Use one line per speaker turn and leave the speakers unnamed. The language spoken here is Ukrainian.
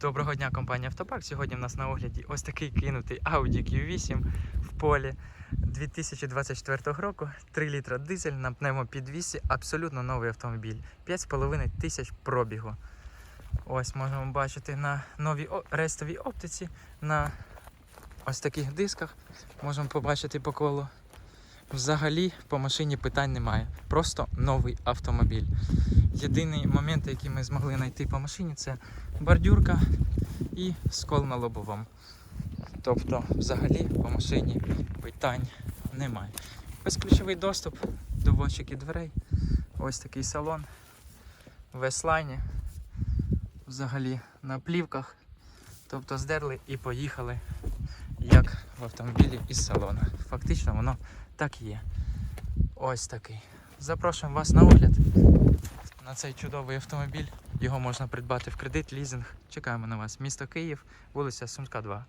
Доброго дня, компанія Автопарк. Сьогодні в нас на огляді ось такий кинутий Audi Q8 в полі 2024 року. 3 літра дизель на пневмопідвісі. Абсолютно новий автомобіль. 5,5 тисяч пробігу. Ось можемо бачити на новій рестовій оптиці, на ось таких дисках. Можемо побачити по колу. Взагалі по машині питань немає. Просто новий автомобіль. Єдиний момент, який ми змогли знайти по машині, це бордюрка і скол на лобовому. Тобто, взагалі по машині питань немає. Безключовий доступ до і дверей. Ось такий салон. В S-Line. Взагалі на плівках. Тобто здерли і поїхали, в автомобілі із салона. Фактично воно так і є. Ось такий. Запрошуємо вас на огляд на цей чудовий автомобіль. Його можна придбати в кредит, лізинг. Чекаємо на вас. Місто Київ, вулиця Сумська, 2.